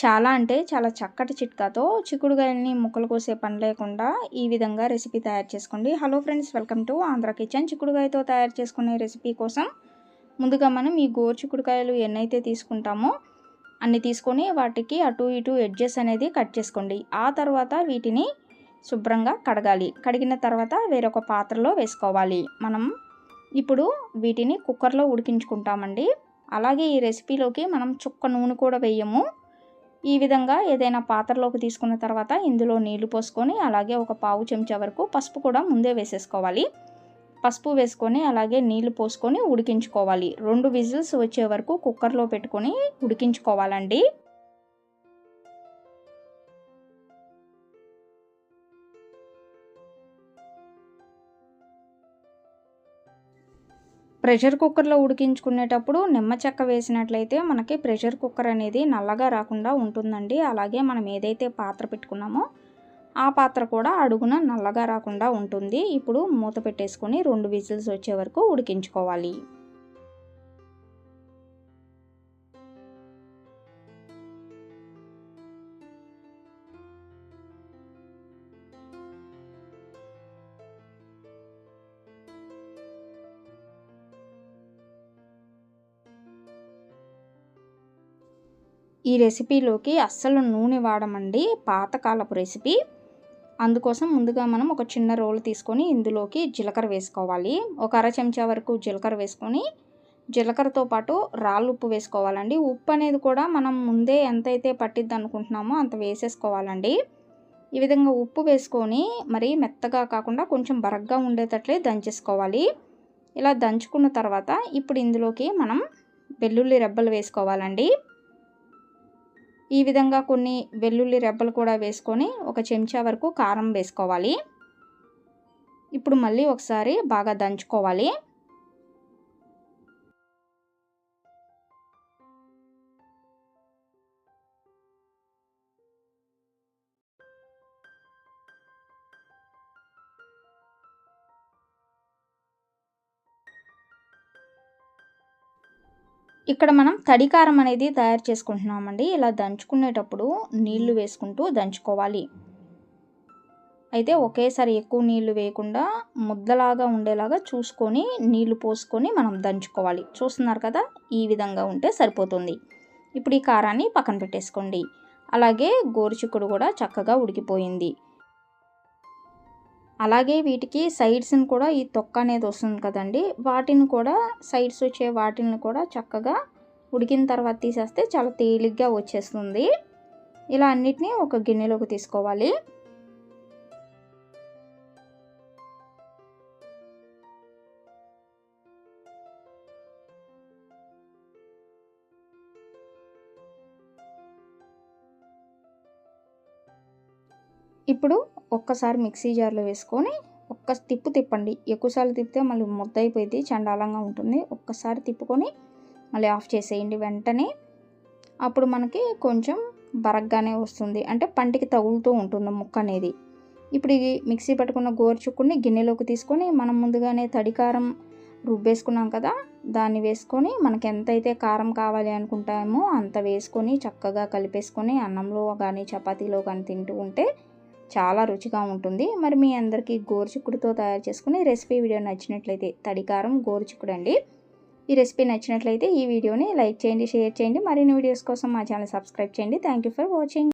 చాలా అంటే చాలా చక్కటి చిట్కాతో చిక్కుడుగాయల్ని ముక్కలు కోసే పని లేకుండా ఈ విధంగా రెసిపీ తయారు చేసుకోండి. Hello friends welcome to Andhra kitchen చిక్కుడుగాయతో తయారు చేసుకునే రెసిపీ కోసం ముందుగా మనం ఈ గోరు చిక్కుడుకాయలు ఎన్నైతే తీసుకుంటామో అన్ని తీసుకొని వాటికి అటు ఇటు ఎడ్జెస్ అనేది కట్ చేసుకోండి. ఆ తర్వాత వీటిని శుభ్రంగా కడగాలి. కడిగిన తర్వాత వేరొక పాత్రలో వేసుకోవాలి. మనం ఇప్పుడు వీటిని కుక్కర్లో ఉడికించుకుంటామండి. అలాగే ఈ రెసిపీలోకి మనం చుక్క నూనె కూడా వేయము. ఈ విధంగా ఏదైనా పాత్రలోకి తీసుకున్న తర్వాత ఇందులో నీళ్ళు పోసుకొని అలాగే ఒక పావు చెంచా వరకు పసుపు కూడా ముందే వేసేసుకోవాలి. పసుపు వేసుకొని అలాగే నీళ్ళు పోసుకొని ఉడికించుకోవాలి. రెండు విజిల్స్ వచ్చే వరకు కుక్కర్లో పెట్టుకొని ఉడికించుకోవాలండి. ప్రెషర్ కుక్కర్లో ఉడికించుకునేటప్పుడు నిమ్మ చెక్క వేసినట్లయితే మనకి ప్రెషర్ కుక్కర్ అనేది నల్లగా రాకుండా ఉంటుందండి. అలాగే మనం ఏదైతే పాత్ర పెట్టుకున్నామో ఆ పాత్ర కూడా అడుగున నల్లగా రాకుండా ఉంటుంది. ఇప్పుడు మూత పెట్టేసుకొని రెండు విజిల్స్ వచ్చే వరకు ఉడికించుకోవాలి. ఈ రెసిపీలోకి అస్సలు నూనె వాడమండి పాతకాలపు రెసిపీ. అందుకోసం ముందుగా మనం ఒక చిన్న రోల్ తీసుకొని ఇందులోకి జీలకర్ర వేసుకోవాలి. ఒక అర చెంచా వరకు జీలకర్ర వేసుకొని జీలకర్రతో పాటు రాళ్ళు ఉప్పు వేసుకోవాలండి. ఉప్పు అనేది కూడా మనం ముందే ఎంతైతే పట్టిద్ది అనుకుంటున్నామో అంత వేసేసుకోవాలండి. ఈ విధంగా ఉప్పు వేసుకొని మరి మెత్తగా కాకుండా కొంచెం బరగ్గా ఉండేటట్లే దంచేసుకోవాలి. ఇలా దంచుకున్న తర్వాత ఇప్పుడు ఇందులోకి మనం వెల్లుల్లి రెబ్బలు వేసుకోవాలండి. ఈ విధంగా కొన్ని వెల్లుల్లి రెబ్బలు కూడా వేసుకొని ఒక చెంచా వరకు కారం వేసుకోవాలి. ఇప్పుడు మళ్ళీ ఒకసారి బాగా దంచుకోవాలి. ఇక్కడ మనం తడికారం అనేది తయారు చేసుకుంటున్నామండి. ఇలా దంచుకునేటప్పుడు నీళ్ళు వేసుకుంటూ దంచుకోవాలి. అయితే ఒకేసారి ఎక్కువ నీళ్ళు వేయకుండా ముద్దలాగా ఉండేలాగా చూసుకొని నీళ్ళు పోసుకొని మనం దంచుకోవాలి. చూస్తున్నారు కదా? ఈ విధంగా ఉంటే సరిపోతుంది. ఇప్పుడు ఈ కారాన్ని పక్కన పెట్టేసుకోండి. అలాగే గోరుచిక్కుడు కూడా చక్కగా ఉడికిపోయింది. అలాగే వీటికి సైడ్స్ని కూడా ఈ తొక్క అనేది వస్తుంది కదండి వాటిని కూడా సైడ్స్ వచ్చే వాటిని కూడా చక్కగా ఉడికిన తర్వాత తీసేస్తే చాలా తేలిగ్గా వచ్చేస్తుంది. ఇలా అన్నిటినీ ఒక గిన్నెలోకి తీసుకోవాలి. ఇప్పుడు ఒక్కసారి మిక్సీ జార్లో వేసుకొని ఒక్క తిప్పు తిప్పండి. ఎక్కువసార్లు తిప్పితే మళ్ళీ ముద్ద అయిపోయింది చండాలంగా ఉంటుంది. ఒక్కసారి తిప్పుకొని మళ్ళీ ఆఫ్ చేసేయండి వెంటనే. అప్పుడు మనకి కొంచెం బరగ్గానే వస్తుంది. అంటే పంటికి తగులుతూ ఉంటుంది ముక్క అనేది. ఇప్పుడు ఇది మిక్సీ పట్టుకున్న గోరుచుక్కుని గిన్నెలోకి తీసుకొని మనం ముందుగానే తడికారం రుబ్బేసుకున్నాం కదా దాన్ని వేసుకొని మనకి ఎంతైతే కారం కావాలి అనుకుంటామో అంత వేసుకొని చక్కగా కలిపేసుకొని అన్నంలో కానీ చపాతీలో కానీ తింటూ ఉంటే చాలా రుచిగా ఉంటుంది. మరి మీ అందరికీ గోరుచిక్కుడుతో తయారు చేసుకుని రెసిపీ వీడియో నచ్చినట్లయితే తడికారం గోరుచిక్కుడు అండి ఈ రెసిపీ నచ్చినట్లయితే ఈ వీడియోని లైక్ చేయండి షేర్ చేయండి. మరిన్ని వీడియోస్ కోసం మా ఛానల్ సబ్స్క్రైబ్ చేయండి. Thank for watching.